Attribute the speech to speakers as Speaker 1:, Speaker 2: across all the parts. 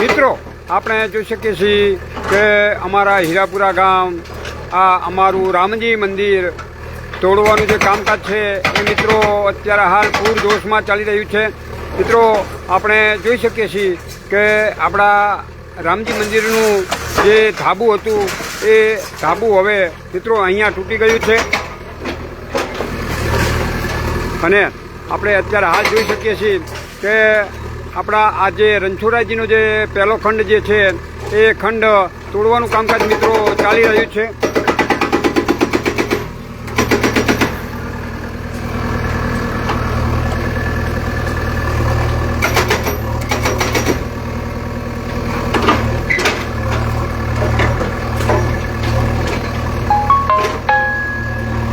Speaker 1: મિત્રો, આપણે જોઈ શકીએ છીએ કે અમારા હીરાપુરા ગામ, આ અમારું રામજી મંદિર તોડવાનું જે કામકાજ છે, એ મિત્રો અત્યારે હાલ પૂર જોશમાં ચાલી રહ્યું છે. મિત્રો, આપણે જોઈ શકીએ છીએ કે આપણા રામજી મંદિરનું જે ધાબુ હતું, એ ધાબુ હવે મિત્રો અહીંયા તૂટી ગયું છે. અને આપણે અત્યારે હાલ જોઈ શકીએ છીએ કે આપણા આ જે રણછોડરાયજીનો જે પહેલો ખંડ જે છે, એ ખંડ તોડવાનું કામકાજ મિત્રો ચાલી રહ્યું છે.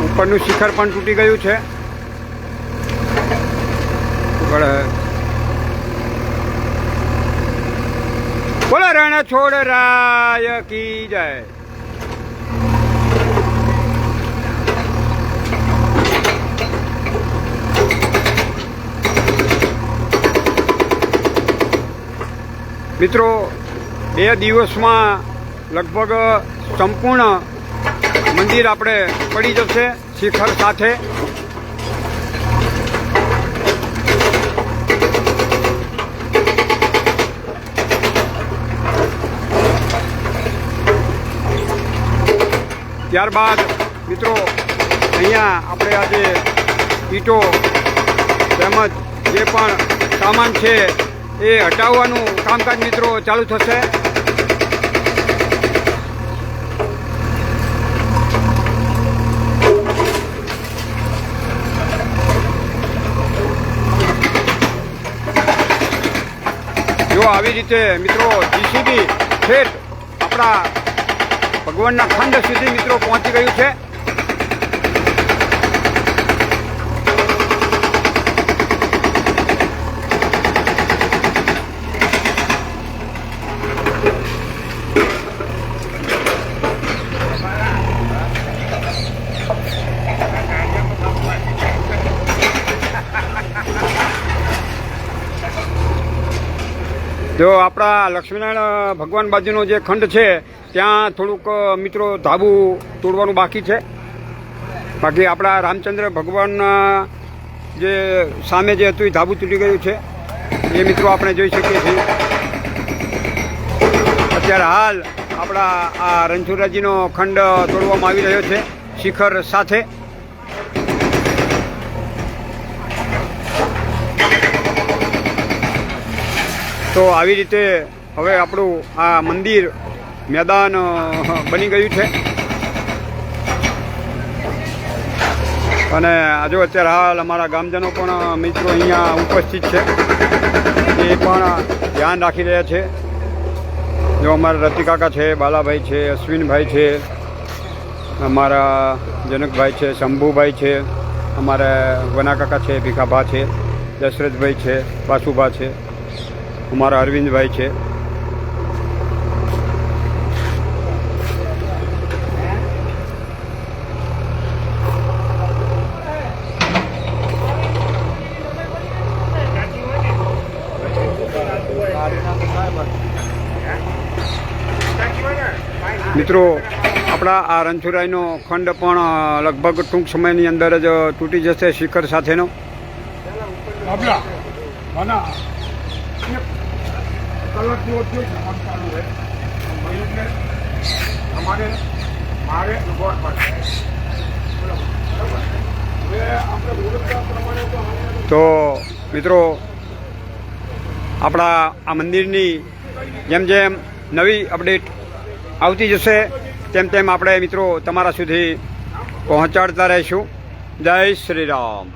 Speaker 1: ઉપરનું શિખર પણ તૂટી ગયું છે. પણ બોલો રણ છોડ રાય કી જય. મિત્રો, બે દિવસમાં લગભગ સંપૂર્ણ મંદિર આપણે પડી જશે શિખર સાથે. ત્યારબાદ, મિત્રો, અહીંયા આપણે આજે ઈટો તેમજ જે પણ સામાન છે એ હટાવવાનું કામકાજ, મિત્રો, ચાલુ થશે. જો આવી રીતે, મિત્રો જીસીબી ઠેઠ આપણા ભગવાનના ખંડ સુધી મિત્રો પહોંચી ગયું છે. જો આપણા લક્ષ્મીનારાયણ ભગવાન બાજુનો જે ખંડ છે, ત્યાં થોડુંક મિત્રો ધાબુ તોડવાનું બાકી છે. બાકી આપણા રામચંદ્ર ભગવાનના જે સામે જે હતું એ ધાબુ તૂટી ગયું છે. એ મિત્રો આપણે જોઈ શકીએ છીએ. અત્યારે હાલ આપણા આ રણછોડરાજીનો ખંડ તોડવામાં આવી રહ્યો છે, શિખર સાથે. તો આવી રીતે હવે આપણું આ મંદિર મેદાન બની ગયું છે. અને આજુ અત્યારે હાલ અમારા ગામજનો પણ મિત્રો અહીંયા ઉપસ્થિત છે. એ પણ ધ્યાન રાખી રહ્યા છે. જો અમારા રતિકાકા છે, બાલાભાઈ છે, અશ્વિનભાઈ છે, અમારા જનકભાઈ છે, શંભુભાઈ છે, અમારા વનાકાકા છે, ભીખાભા છે, દશરથભાઈ છે, વાસુભા છે. અમારા અરવિંદભાઈ છે. મિત્રો, આપણા આ રણછોડરાયનો ખંડ પણ લગભગ ટૂંક સમયની અંદર જ તૂટી જશે શિખર સાથેનો.
Speaker 2: કલાક જેવો થયો ચાલુ છે મયુરને અમારે મારે ઊભા હવે
Speaker 1: તો મિત્રો, આપણા આ મંદિરની જેમ જેમ નવી અપડેટ આવતી જશે, તેમ તેમ આપણે મિત્રો તમારા સુધી પહોંચાડતા રહીશું. જય શ્રી રામ.